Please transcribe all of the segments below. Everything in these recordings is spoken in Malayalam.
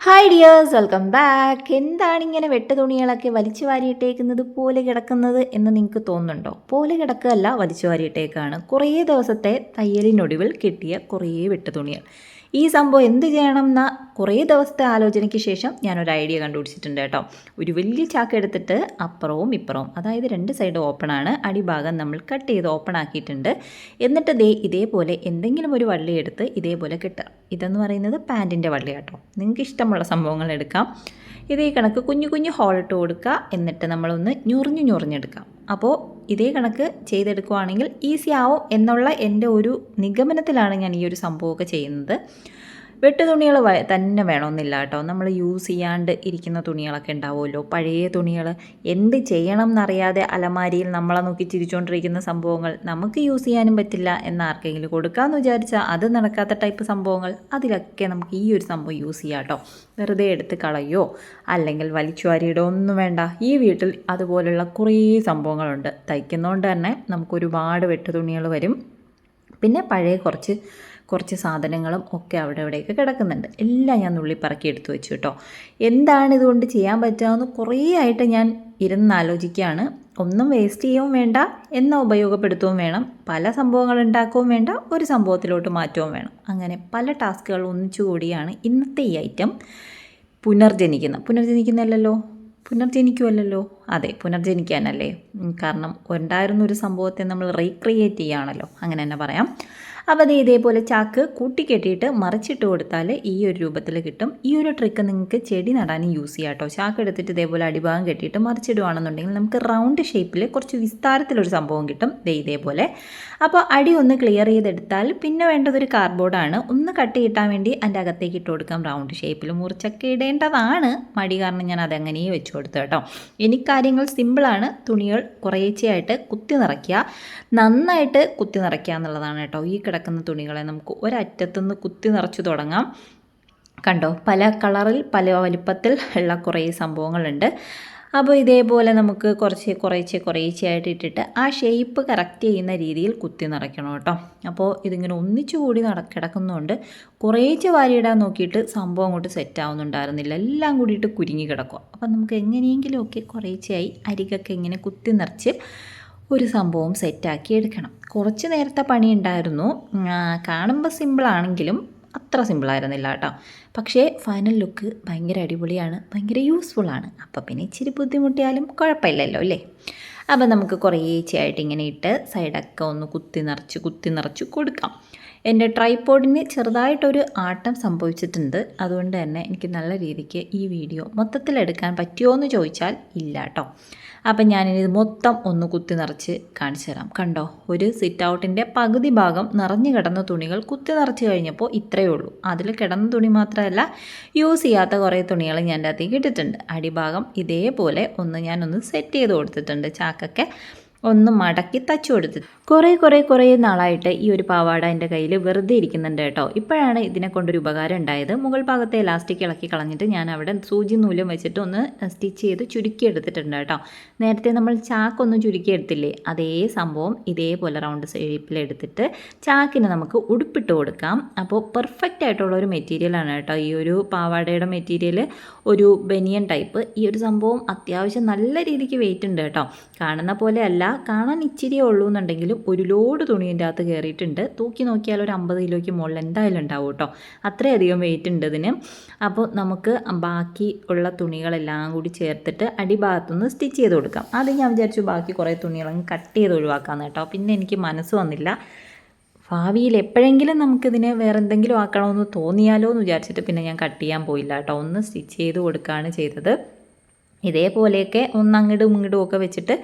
ഹായ് ഡിയേഴ്സ് വെൽക്കം ബാക്ക് എന്താണ് ഇങ്ങനെ വെട്ട് തുണികളൊക്കെ വലിച്ചു വാരിയിട്ടേക്കുന്നത്? പോലെ കിടക്കുന്നത് എന്ന് നിങ്ങൾക്ക് തോന്നുന്നുണ്ടോ? പോലെ കിടക്കുകയല്ല വലിച്ചു വാരിയിട്ടേക്കാണ്. കുറേ ദിവസത്തെ തയ്യലിനൊടുവിൽ കിട്ടിയ കുറേ വെട്ട് തുണികൾ. ഈ സംഭവം എന്ത് ചെയ്യണം എന്ന കുറേ ദിവസത്തെ ആലോചനയ്ക്ക് ശേഷം ഞാനൊരു ഐഡിയ കണ്ടുപിടിച്ചിട്ടുണ്ട് കേട്ടോ. ഒരു വലിയ ചാക്ക് എടുത്തിട്ട് അപ്പുറവും ഇപ്പുറവും അതായത് രണ്ട് സൈഡ് ആണ്. അടിഭാഗം നമ്മൾ കട്ട് ചെയ്ത് ഓപ്പൺ ആക്കിയിട്ടുണ്ട്. എന്നിട്ട് ദേ ഇതേപോലെ എന്തെങ്കിലും ഒരു വള്ളി എടുത്ത് ഇതേപോലെ കിട്ടുക. ഇതെന്ന് പറയുന്നത് പാന്റിന്റെ വള്ളി കേട്ടോ നിങ്ങൾക്ക് ഇഷ്ടമുള്ള സംഭവങ്ങൾ എടുക്കാം. ഇതേ കണക്ക് കുഞ്ഞു കുഞ്ഞു ഹോളിട്ട് കൊടുക്കുക. എന്നിട്ട് നമ്മളൊന്ന് ഞുറിഞ്ഞു ഞുറിഞ്ഞെടുക്കാം. അപ്പോൾ ഇതേ കണക്ക് ചെയ്തെടുക്കുവാണെങ്കിൽ ഈസി ആവും എന്നുള്ള എന്റെ ഒരു നിഗമനത്തിലാണ് ഞാൻ ഈ ഒരു സംഭവമൊക്കെ ചെയ്യുന്നത്. വെട്ട് തുണികൾ തന്നെ വേണമെന്നില്ല കേട്ടോ. നമ്മൾ യൂസ് ചെയ്യാണ്ട് ഇരിക്കുന്ന തുണികളൊക്കെ ഉണ്ടാവുമല്ലോ. പഴയ തുണികൾ എന്ത് ചെയ്യണം എന്നറിയാതെ അലമാരിയിൽ നമ്മളെ നോക്കി ചിരിച്ചുകൊണ്ടിരിക്കുന്ന സംഭവങ്ങൾ നമുക്ക് യൂസ് ചെയ്യാനും പറ്റില്ല എന്ന് ആർക്കെങ്കിലും കൊടുക്കാമെന്ന് വിചാരിച്ചാൽ അത് നടക്കാത്ത ടൈപ്പ് സംഭവങ്ങൾ അതിലൊക്കെ നമുക്ക് ഈ ഒരു സംഭവം യൂസ് ചെയ്യാം കേട്ടോ. വെറുതെ എടുത്ത് കളയോ അല്ലെങ്കിൽ വലിച്ചു വാരിയിടോ ഒന്നും വേണ്ട. ഈ വീട്ടിൽ അതുപോലുള്ള കുറേ സംഭവങ്ങളുണ്ട്. തയ്ക്കുന്നതുകൊണ്ട് തന്നെ നമുക്കൊരുപാട് ഒരുപാട് വെട്ട് തുണികൾ വരും. പിന്നെ പഴയ കുറച്ച് കുറച്ച് സാധനങ്ങളും ഒക്കെ അവിടെ ഇവിടെയൊക്കെ കിടക്കുന്നുണ്ട്. എല്ലാം ഞാൻ നുള്ളി പറക്കി എടുത്തു വെച്ചു കേട്ടോ. എന്താണ് ഇതുകൊണ്ട് ചെയ്യാൻ പറ്റാമെന്ന് കുറേ ആയിട്ട് ഞാൻ ഇരുന്ന് ആലോചിക്കുകയാണ്. ഒന്നും വേസ്റ്റ് ചെയ്യുകയും വേണ്ട എന്നാൽ ഉപയോഗപ്പെടുത്തുകയും വേണം. പല സംഭവങ്ങൾ ഉണ്ടാക്കുകയും വേണ്ട ഒരു സംഭവത്തിലോട്ട് മാറ്റവും വേണം. അങ്ങനെ പല ടാസ്കുകൾ ഒന്നിച്ചുകൂടിയാണ് ഇന്നത്തെ ഈ ഐറ്റം പുനർജനിക്കുന്നത്. പുനർജനിക്കുന്നല്ലോ പുനർജനിക്കുമല്ലോ അതെ പുനർജനിക്കാനല്ലേ. കാരണം ഉണ്ടായിരുന്ന ഒരു സംഭവത്തെ നമ്മൾ റീക്രിയേറ്റ് ചെയ്യുകയാണല്ലോ. അങ്ങനെ തന്നെ പറയാം. അപ്പോൾ അത് ഇതേപോലെ ചാക്ക് കൂട്ടിക്കെട്ടിയിട്ട് മറിച്ചിട്ട് കൊടുത്താൽ ഈ ഒരു രൂപത്തിൽ കിട്ടും. ഈ ഒരു ട്രിക്ക് നിങ്ങൾക്ക് ചെടി നടാനും യൂസ് ചെയ്യാം കേട്ടോ ചാക്ക് എടുത്തിട്ട് ഇതേപോലെ അടിഭാഗം കെട്ടിയിട്ട് മറിച്ചിടുകയാണെന്നുണ്ടെങ്കിൽ നമുക്ക് റൗണ്ട് ഷേപ്പിൽ കുറച്ച് വിസ്താരത്തിലൊരു സംഭവം കിട്ടും. ദേ ഇതേപോലെ. അപ്പോൾ അടി ഒന്ന് ക്ലിയർ ചെയ്തെടുത്താൽ പിന്നെ വേണ്ടതൊരു കാർഡ്ബോർഡാണ് ഒന്ന് കട്ട് കിട്ടാൻ വേണ്ടി അതിന്റെ അകത്തേക്ക് ഇട്ട് കൊടുക്കാം. റൗണ്ട് ഷേപ്പിൽ മുറിച്ചൊക്കെ ഇടേണ്ടതാണ്. മടി കാരണം ഞാൻ അതങ്ങനെ വെച്ച് കൊടുത്തു കേട്ടോ ഇനി കാര്യങ്ങൾ സിമ്പിളാണ് തുണികൾ കുറേച്ചയായിട്ട് കുത്തി നിറയ്ക്കുക. നന്നായിട്ട് കുത്തി നിറയ്ക്കുക എന്നുള്ളതാണ് കേട്ടോ ഈ തുണികളെ നമുക്ക് ഒരറ്റത്തുനിന്ന് കുത്തി നിറച്ച് തുടങ്ങാം. കണ്ടോ? പല കളറിൽ പല വലിപ്പത്തിൽ ഉള്ള കുറേ സംഭവങ്ങളുണ്ട്. അപ്പോൾ ഇതേപോലെ നമുക്ക് കുറച്ച് കുറേശ്ശെ ആയിട്ട് ഇട്ടിട്ട് ആ ഷേപ്പ് കറക്റ്റ് ചെയ്യുന്ന രീതിയിൽ കുത്തി നിറയ്ക്കണം കേട്ടോ. അപ്പോൾ ഇതിങ്ങനെ ഒന്നിച്ചു കൂടി നട കിടക്കുന്നതുകൊണ്ട് കുറേശ്ശെ വാരിയിടാൻ നോക്കിയിട്ട് സംഭവം അങ്ങോട്ട് സെറ്റ് ആവുന്നുണ്ടായിരുന്നില്ല. എല്ലാം കൂടിയിട്ട് കുരുങ്ങി കിടക്കുക. അപ്പോൾ നമുക്ക് എങ്ങനെയെങ്കിലുമൊക്കെ കുറേശ്ശെയായി അരികൊക്കെ ഇങ്ങനെ കുത്തി നിറച്ച് ഒരു സംഭവം സെറ്റാക്കി എടുക്കണം. കുറച്ച് നേരത്തെ പണി ഉണ്ടായിരുന്നു കാണുമ്പോൾ സിമ്പിളാണെങ്കിലും അത്ര സിമ്പിളായിരുന്നില്ല കേട്ടോ. പക്ഷേ ഫൈനൽ ലുക്ക് ഭയങ്കര അടിപൊളിയാണ്. ഭയങ്കര യൂസ്ഫുള്ളാണ് അപ്പോൾ പിന്നെ ഇച്ചിരി ബുദ്ധിമുട്ടിയാലും കുഴപ്പമില്ലല്ലോ അല്ലേ? അപ്പം നമുക്ക് കുറേ ആയിട്ട് ഇങ്ങനെ ഇട്ട് സൈഡൊക്കെ ഒന്ന് കുത്തി നിറച്ച് കുത്തി നിറച്ച് കൊടുക്കാം. എന്റെ ട്രൈപോഡിന് ചെറുതായിട്ടൊരു ആട്ടം സംഭവിച്ചിട്ടുണ്ട്. അതുകൊണ്ട് തന്നെ എനിക്ക് നല്ല രീതിക്ക് ഈ വീഡിയോ മൊത്തത്തിലെടുക്കാൻ പറ്റുമോ എന്ന് ചോദിച്ചാൽ ഇല്ല കേട്ടോ. അപ്പം ഞാനിത് മൊത്തം ഒന്ന് കുത്തി നിറച്ച് കാണിച്ചു തരാം. കണ്ടോ? ഒരു സിറ്റ് ഔട്ടിന്റെ പകുതി ഭാഗം നിറഞ്ഞു കിടന്ന തുണികൾ കുത്തി നിറച്ച് കഴിഞ്ഞപ്പോൾ ഇത്രയേ ഉള്ളൂ. അതിൽ കിടന്ന തുണി മാത്രമല്ല യൂസ് ചെയ്യാത്ത കുറേ തുണികൾ ഞാൻ അകത്തേക്ക് ഇട്ടിട്ടുണ്ട്. അടിഭാഗം ഇതേപോലെ ഒന്ന് ഞാനൊന്ന് സെറ്റ് ചെയ്ത് കൊടുത്തിട്ടുണ്ട് ചാക്കൊക്കെ. ഒന്ന് മടക്കി തച്ചു കൊടുത്ത്. കുറേ കുറേ കുറേ നാളായിട്ട് ഈ ഒരു പാവാട എന്റെ കയ്യിൽ വെറുതെ ഇരിക്കുന്നുണ്ട് കേട്ടോ. ഇപ്പോഴാണ് ഇതിനെ കൊണ്ടൊരു ഉപകാരം ഉണ്ടായത്. മുകൾ ഭാഗത്തെ ഇലാസ്റ്റിക് ഇളക്കി കളഞ്ഞിട്ട് ഞാൻ അവിടെ സൂചി നൂലും വെച്ചിട്ട് ഒന്ന് സ്റ്റിച്ച് ചെയ്ത് ചുരുക്കി എടുത്തിട്ടുണ്ട് കേട്ടോ. നേരത്തെ നമ്മൾ ചാക്കൊന്ന് ചുരുക്കി എടുത്തില്ലേ? അതേ സംഭവം ഇതേപോലെ റൗണ്ട് ഷേപ്പിലെടുത്തിട്ട് ചാക്കിന് നമുക്ക് ഉടുപ്പിട്ട് കൊടുക്കാം. അപ്പോൾ പെർഫെക്റ്റ് ആയിട്ടുള്ള ഒരു മെറ്റീരിയലാണ് കേട്ടോ. ഈ ഒരു പാവാടയുടെ മെറ്റീരിയൽ ഒരു ബനിയൻ ടൈപ്പ് ഈ ഒരു സംഭവം അത്യാവശ്യം നല്ല രീതിക്ക് വെയിറ്റ് ഉണ്ട് കേട്ടോ. കാണുന്ന പോലെ അല്ല കാണാൻ ഇച്ചിരിയേ ഉള്ളൂ എന്നുണ്ടെങ്കിലും ഒരു ലോഡ് തുണിന്റെ അകത്ത് കയറിയിട്ടുണ്ട്. തൂക്കി നോക്കിയാൽ ഒരു അമ്പത് കിലോയ്ക്ക് മുകളിൽ എന്തായാലും ഉണ്ടാവും കേട്ടോ. അത്രയധികം വെയിറ്റ് ഉണ്ട് ഇതിന്. അപ്പോൾ നമുക്ക് ബാക്കി ഉള്ള തുണികളെല്ലാം കൂടി ചേർത്തിട്ട് അടിഭാഗത്തുനിന്ന് സ്റ്റിച്ച് ചെയ്ത് കൊടുക്കാം. അത് ഞാൻ വിചാരിച്ചു ബാക്കി കുറേ തുണികളങ്ങ് കട്ട് ചെയ്ത് ഒഴിവാക്കാമെന്ന് കേട്ടോ. പിന്നെ എനിക്ക് മനസ്സ് വന്നില്ല. ഭാവിയിൽ എപ്പോഴെങ്കിലും നമുക്കിതിനെ വേറെ എന്തെങ്കിലും ആക്കണമെന്ന് തോന്നിയാലോ എന്ന് വിചാരിച്ചിട്ട് പിന്നെ ഞാൻ കട്ട് ചെയ്യാൻ പോയില്ല കേട്ടോ. ഒന്ന് സ്റ്റിച്ച് ചെയ്ത് കൊടുക്കുകയാണ് ചെയ്തത്. ഇതേപോലെയൊക്കെ ഒന്ന് അങ്ങോട്ടും ഇങ്ങോട്ടും ഒക്കെ വെച്ചിട്ട്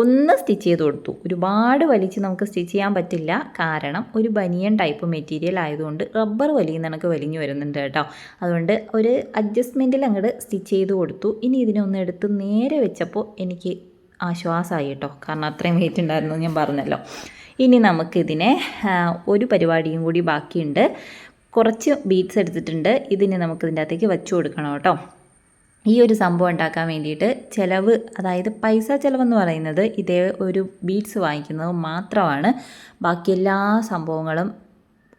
ഒന്ന് സ്റ്റിച്ച് ചെയ്ത് കൊടുത്തു. ഒരുപാട് വലിച്ച് നമുക്ക് സ്റ്റിച്ച് ചെയ്യാൻ പറ്റില്ല. കാരണം ഒരു ബനിയൻ ടൈപ്പ് മെറ്റീരിയൽ ആയതുകൊണ്ട് റബ്ബർ വലിയുന്ന കണക്ക് വലിഞ്ഞു വരുന്നുണ്ട് കേട്ടോ. അതുകൊണ്ട് ഒരു അഡ്ജസ്റ്റ്മെന്റിൽ അങ്ങോട്ട് സ്റ്റിച്ച് ചെയ്ത് കൊടുത്തു. ഇനി ഇതിനൊന്ന് എടുത്ത് നേരെ വെച്ചപ്പോൾ എനിക്ക് ആശ്വാസമായി കേട്ടോ. കാരണം അത്രയും വെയിറ്റ് ഉണ്ടായിരുന്നു ഞാൻ പറഞ്ഞല്ലോ. ഇനി നമുക്കിതിനെ ഒരു പരിപാടിയും കൂടി ബാക്കിയുണ്ട്. കുറച്ച് ബീറ്റ്സ് എടുത്തിട്ടുണ്ട്. ഇതിനെ നമുക്കിതിന്റെ അകത്തേക്ക് വെച്ചു കൊടുക്കണം കേട്ടോ. ഈ ഒരു സംഭവം ഉണ്ടാക്കാൻ വേണ്ടിയിട്ട് ചിലവ് അതായത് പൈസ ചിലവെന്ന് പറയുന്നത് ഇതേ ഒരു ബീഡ്സ് വാങ്ങിക്കുന്നത് മാത്രമാണ്. ബാക്കി എല്ലാ സംഭവങ്ങളും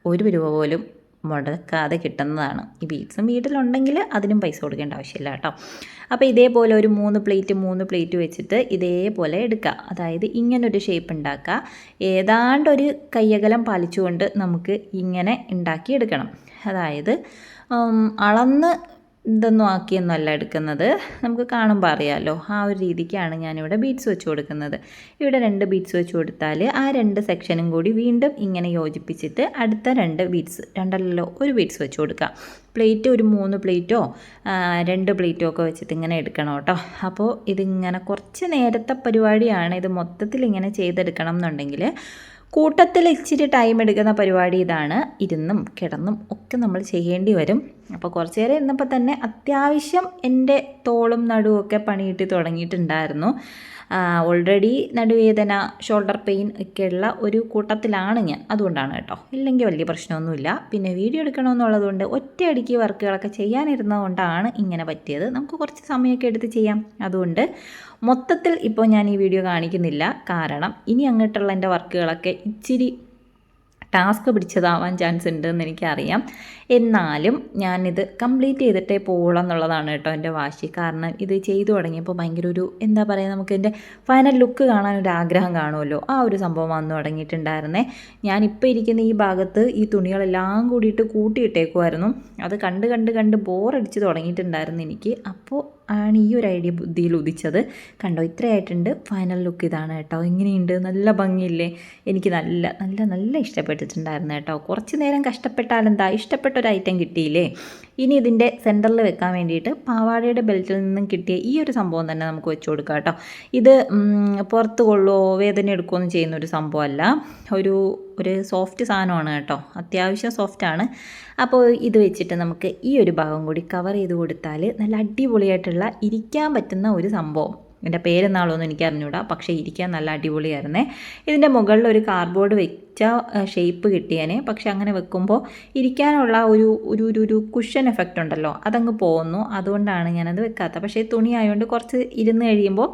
ഒരു രൂപ പോലും മുടക്കാതെ കിട്ടുന്നതാണ്. ഈ ബീഡ്സും വീട്ടിലുണ്ടെങ്കിൽ അതിനും പൈസ കൊടുക്കേണ്ട ആവശ്യമില്ല കേട്ടോ. അപ്പോൾ ഇതേപോലെ ഒരു മൂന്ന് പ്ലേറ്റ് മൂന്ന് പ്ലേറ്റ് വെച്ചിട്ട് ഇതേപോലെ എടുക്കുക. അതായത് ഇങ്ങനൊരു ഷേപ്പ് ഉണ്ടാക്കുക. ഏതാണ്ട് ഒരു കയ്യകലം പാലിച്ചുകൊണ്ട് നമുക്ക് ഇങ്ങനെ ഉണ്ടാക്കിയെടുക്കണം. അതായത് അളന്ന് ഇതൊന്നും ആക്കിയൊന്നുമല്ല എടുക്കുന്നത്. നമുക്ക് കാണുമ്പോൾ അറിയാമല്ലോ ആ ഒരു രീതിക്കാണ് ഞാനിവിടെ ബീറ്റ്സ് വെച്ച് കൊടുക്കുന്നത്. ഇവിടെ രണ്ട് ബീറ്റ്സ് വെച്ച് കൊടുത്താൽ ആ രണ്ട് സെക്ഷനും കൂടി വീണ്ടും ഇങ്ങനെ യോജിപ്പിച്ചിട്ട് അടുത്ത രണ്ട് ബീറ്റ്സ് രണ്ടല്ലല്ലോ ഒരു ബീറ്റ്സ് വെച്ച് കൊടുക്കുക പ്ലേറ്റ് ഒരു മൂന്ന് പ്ലേറ്റോ രണ്ട് പ്ലേറ്റോ ഒക്കെ വെച്ചിട്ട് ഇങ്ങനെ എടുക്കണം കേട്ടോ. അപ്പോൾ ഇതിങ്ങനെ കുറച്ച് നേരത്തെ പരിപാടിയാണ്. ഇത് മൊത്തത്തിൽ ഇങ്ങനെ ചെയ്തെടുക്കണം എന്നുണ്ടെങ്കിൽ കൂട്ടത്തിൽ ഇച്ചിരി ടൈം എടുക്കുന്ന പരിപാടി ഇതാണ്. ഇരുന്നും കിടന്നും ഒക്കെ നമ്മൾ ചെയ്യേണ്ടി വരും. അപ്പോൾ കുറച്ച് നേരം ഇന്നപ്പോൾ തന്നെ അത്യാവശ്യം എന്റെ തോളും നടുവും ഒക്കെ പണിയിട്ട് തുടങ്ങിയിട്ടുണ്ടായിരുന്നു. ഓൾറെഡി നടുവേദന ഷോൾഡർ പെയിൻ ഒക്കെയുള്ള ഒരു കൂട്ടത്തിലാണ് ഞാൻ. അതുകൊണ്ടാണ് കേട്ടോ. ഇല്ലെങ്കിൽ വലിയ പ്രശ്നമൊന്നുമില്ല. പിന്നെ വീഡിയോ എടുക്കണമെന്നുള്ളതുകൊണ്ട് ഒറ്റയടിക്ക് വർക്കുകളൊക്കെ ചെയ്യാനിരുന്നതുകൊണ്ടാണ് ഇങ്ങനെ പറ്റിയത്. നമുക്ക് കുറച്ച് സമയമൊക്കെ എടുത്ത് ചെയ്യാം. അതുകൊണ്ട് മൊത്തത്തിൽ ഇപ്പോൾ ഞാൻ ഈ വീഡിയോ കാണിക്കുന്നില്ല. കാരണം ഇനി അങ്ങോട്ടുള്ള എന്റെ വർക്കുകളൊക്കെ ഇച്ചിരി ടാസ്ക് പിടിച്ചതാവാൻ ചാൻസ് ഉണ്ട് എന്ന് എനിക്കറിയാം. എന്നാലും ഞാനിത് കംപ്ലീറ്റ് ചെയ്തിട്ടേ പോകണം എന്നുള്ളതാണ് കേട്ടോ എന്റെ വാശി. കാരണം ഇത് ചെയ്തു തുടങ്ങിയപ്പോൾ ഭയങ്കര ഒരു എന്താ പറയുക നമുക്ക് എന്റെ ഫൈനൽ ലുക്ക് കാണാൻ ഒരു ആഗ്രഹം കാണുമല്ലോ. ആ ഒരു സംഭവം വന്നു തുടങ്ങിയിട്ടുണ്ടായിരുന്നേ. ഞാനിപ്പോൾ ഇരിക്കുന്ന ഈ ഭാഗത്ത് ഈ തുണികളെല്ലാം കൂടിയിട്ട് കൂട്ടിയിട്ടേക്കുമായിരുന്നു അത് കണ്ട് കണ്ട് കണ്ട് ബോറടിച്ച് തുടങ്ങിയിട്ടുണ്ടായിരുന്നു എനിക്ക്. അപ്പോൾ ആണ് ഈ ഒരു ഐഡിയ ബുദ്ധിയിൽ ഉദിച്ചത്. കണ്ടോ ഇത്രയായിട്ടുണ്ട്. ഫൈനൽ ലുക്ക് ഇതാണ് കേട്ടോ. ഇങ്ങനെയുണ്ട്. നല്ല ഭംഗിയില്ലേ? എനിക്ക് നല്ല നല്ല നല്ല ഇഷ്ടപ്പെട്ടിട്ടുണ്ടായിരുന്നു കേട്ടോ. കുറച്ച് നേരം കഷ്ടപ്പെട്ടാലെന്താ? ഇഷ്ടപ്പെട്ട ഒരു ഐറ്റം കിട്ടിയില്ലേ? ഇനി ഇതിന്റെ സെന്ററിൽ വെക്കാൻ വേണ്ടിയിട്ട് പാവാടയുടെ ബെൽറ്റിൽ നിന്നും കിട്ടിയ ഈ ഒരു സംഭവം തന്നെ നമുക്ക് വെച്ച് കൊടുക്കാം കേട്ടോ. ഇത് പുറത്ത് കൊള്ളുമോ വേദന എടുക്കുകയൊന്നും ചെയ്യുന്ന ഒരു സംഭവമല്ല. ഒരു ഒരു സോഫ്റ്റ് സാധനമാണ് കേട്ടോ. അത്യാവശ്യം സോഫ്റ്റാണ് അപ്പോൾ ഇത് വെച്ചിട്ട് നമുക്ക് ഈ ഒരു ഭാഗം കൂടി കവർ ചെയ്ത് കൊടുത്താൽ നല്ല അടിപൊളിയായിട്ടുള്ള ഇരിക്കാൻ പറ്റുന്ന ഒരു സംഭവം. ഇതിന്റെ പേരെന്നാളൊന്നും എനിക്ക് അറിഞ്ഞൂടാ പക്ഷേ ഇരിക്കാൻ നല്ല അടിപൊളിയായിരുന്നേ. ഇതിന്റെ മുകളിൽ ഒരു കാർഡ്ബോർഡ് വെച്ച ഷേപ്പ് കിട്ടിയേനെ. പക്ഷെ അങ്ങനെ വെക്കുമ്പോൾ ഇരിക്കാനുള്ള ഒരു ഒരു ഒരു ഒരു കുഷൻ എഫക്റ്റ് ഉണ്ടല്ലോ അതങ്ങ് പോകുന്നു അതുകൊണ്ടാണ് ഞാനത് വെക്കാത്തത്. പക്ഷേ തുണി ആയതുകൊണ്ട് കുറച്ച് ഇരുന്ന് കഴിയുമ്പോൾ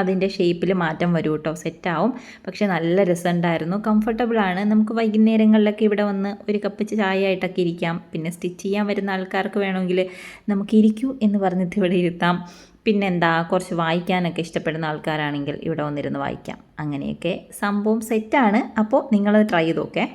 അതിന്റെ ഷേപ്പിൽ മാറ്റം വരും കേട്ടോ സെറ്റാവും പക്ഷേ നല്ല രസമുണ്ടായിരുന്നു. കംഫർട്ടബിളാണ് നമുക്ക് വൈകുന്നേരങ്ങളിലൊക്കെ ഇവിടെ വന്ന് ഒരു കപ്പ് ചായ ആയിട്ടൊക്കെ ഇരിക്കാം. പിന്നെ സ്റ്റിച്ച് ചെയ്യാൻ വരുന്ന ആൾക്കാർക്ക് വേണമെങ്കിൽ നമുക്ക് ഇരിക്കൂ എന്ന് പറഞ്ഞിട്ട് ഇവിടെ ഇരുത്താം. പിന്നെന്താ കുറച്ച് വായിക്കാനൊക്കെ ഇഷ്ടപ്പെടുന്ന ആൾക്കാരാണെങ്കിൽ ഇവിടെ വന്നിരുന്ന് വായിക്കാം. അങ്ങനെയൊക്കെ സംഭവം സെറ്റാണ് അപ്പോൾ നിങ്ങളത് ട്രൈ ചെയ്ത് നോക്കേ.